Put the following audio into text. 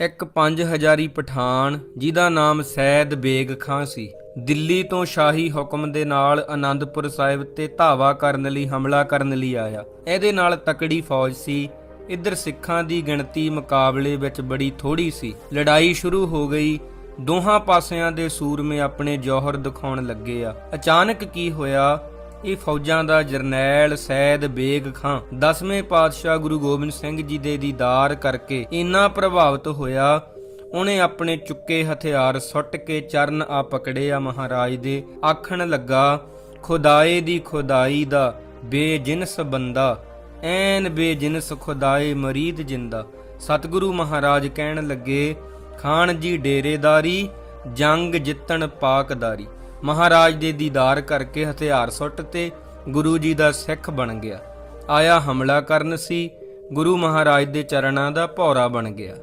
ਇੱਕ ਪੰਜ ਹਜ਼ਾਰੀ ਪਠਾਨ, ਜਿਹਦਾ ਨਾਮ ਸੈਦ ਬੇਗ ਖਾਂ ਸੀ, ਦਿੱਲੀ ਤੋਂ ਸ਼ਾਹੀ ਹੁਕਮ ਦੇ ਨਾਲ ਆਨੰਦਪੁਰ ਸਾਹਿਬ ਤੇ ਧਾਵਾ ਕਰਨ ਲਈ, ਹਮਲਾ ਕਰਨ ਲਈ ਆਇਆ। ਇਹਦੇ ਨਾਲ ਤਕੜੀ ਫੌਜ ਸੀ। ਇੱਧਰ ਸਿੱਖਾਂ ਦੀ ਗਿਣਤੀ ਮੁਕਾਬਲੇ ਵਿੱਚ ਬੜੀ ਥੋੜੀ ਸੀ। ਲੜਾਈ ਸ਼ੁਰੂ ਹੋ ਗਈ। ਦੋਹਾਂ ਪਾਸਿਆਂ ਦੇ ਸੂਰਮੇ ਆਪਣੇ ਜੌਹਰ ਦਿਖਾਉਣ ਲੱਗੇ ਆ। ਅਚਾਨਕ ਕੀ ਹੋਇਆ? ਇਹ ਫੌਜਾਂ ਦਾ ਜਰਨੈਲ ਸੈਦ ਬੇਗ ਖਾਂ। 10ਵੇਂ ਪਾਤਸ਼ਾਹ ਗੁਰੂ ਗੋਬਿੰਦ ਸਿੰਘ ਜੀ ਦੇ ਦੀਦਾਰ ਕਰਕੇ ਇੰਨਾ ਪ੍ਰਭਾਵਿਤ ਹੋਇਆ, ਉਹਨੇ ਆਪਣੇ ਚੁੱਕੇ ਹਥਿਆਰ ਸੁੱਟ ਕੇ ਚਰਨ ਆ ਪਕੜੇ ਆ ਮਹਾਰਾਜ ਦੇ। ਆਖਣ ਲੱਗਾ, ਖੁਦਾਏ ਦੀ ਖੁਦਾਈ ਦਾ ਬੇਜਿਨਸ ਬੰਦਾ, ਐਨ ਬੇਜਿਨਸ ਖੁਦਾਏ ਮਰੀਦ ਜਿੰਦਾ। ਸਤਿਗੁਰੂ ਮਹਾਰਾਜ ਕਹਿਣ ਲੱਗੇ, ਖਾਨ ਜੀ ਡੇਰੇਦਾਰੀ, ਜੰਗ ਜਿੱਤਣ ਪਾਕਦਾਰੀ। ਮਹਾਰਾਜ ਦੇ ਦੀਦਾਰ ਕਰਕੇ ਹਥਿਆਰ ਸੁੱਟ ਤੇ ਗੁਰੂ ਜੀ ਦਾ ਸਿੱਖ ਬਣ ਗਿਆ। ਆਇਆ ਹਮਲਾ ਕਰਨ ਸੀ, ਗੁਰੂ ਮਹਾਰਾਜ ਦੇ ਚਰਨਾਂ ਦਾ ਭੌਰਾ ਬਣ ਗਿਆ।